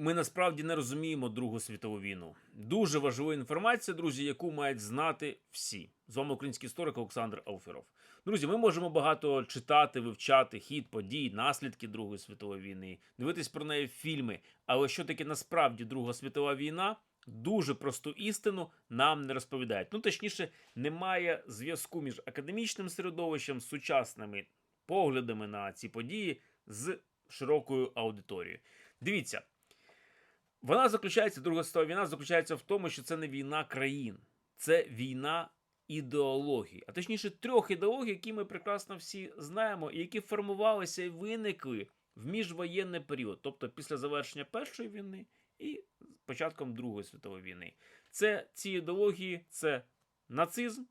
ми насправді не розуміємо Другу світову війну. Дуже важлива інформація, друзі, яку мають знати всі. З вами український історик Олександр Алферов. Друзі, ми можемо багато читати, вивчати хід подій, наслідки Другої світової війни, дивитись про неї фільми. Але що таке насправді Друга світова війна? Дуже просту істину нам не розповідають. Ну, точніше, немає зв'язку між академічним середовищем, сучасними поглядами на ці події з широкою аудиторією. Дивіться, вона заключається, Друга світова війна заключається в тому, що це не війна країн, це війна ідеологій, а точніше трьох ідеологій, які ми прекрасно всі знаємо, і які формувалися і виникли в міжвоєнний період, тобто після завершення Першої війни і початком Другої світової війни. Це ці ідеології це нацизм,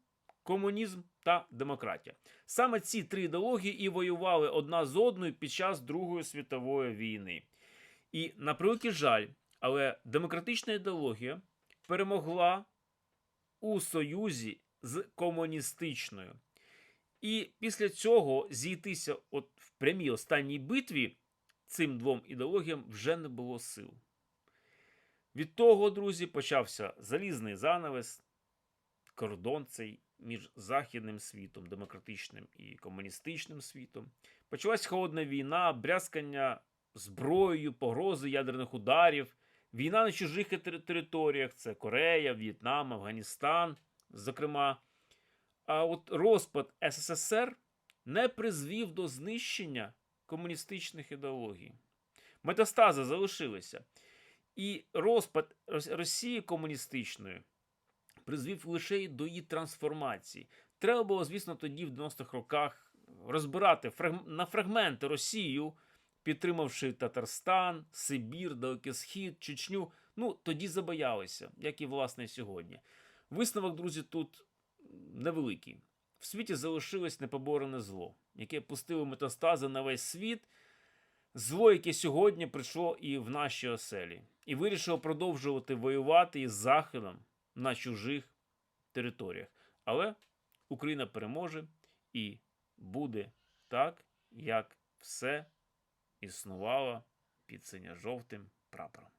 комунізм та демократія. Саме ці три ідеології і воювали одна з одною під час Другої світової війни. І на превеликий жаль, але демократична ідеологія перемогла у союзі з комуністичною. І після цього зійтися от в прямій останній битві цим двом ідеологіям вже не було сил. Від того, друзі, почався залізний занавес, кордон цей між західним світом, демократичним і комуністичним світом. Почалась холодна війна, брязкання зброєю, погрози ядерних ударів, війна на чужих територіях це Корея, В'єтнам, Афганістан, зокрема. А от розпад СССР не призвів до знищення комуністичних ідеологій. Метастази залишилися. І розпад Росії комуністичної призвів лише до її трансформації. Треба було, звісно, тоді, в 90-х роках, розбирати на фрагменти Росію, підтримавши Татарстан, Сибір, Далекий Схід, Чечню. Ну, тоді забоялися, як і власне сьогодні. Висновок, друзі, тут невеликий. В світі залишилось непоборене зло, яке пустило метастази на весь світ. Зло, яке сьогодні прийшло і в наші оселі, і вирішило продовжувати воювати із Заходом на чужих територіях. Але Україна переможе і буде так, як все існувало під синьо-жовтим прапором.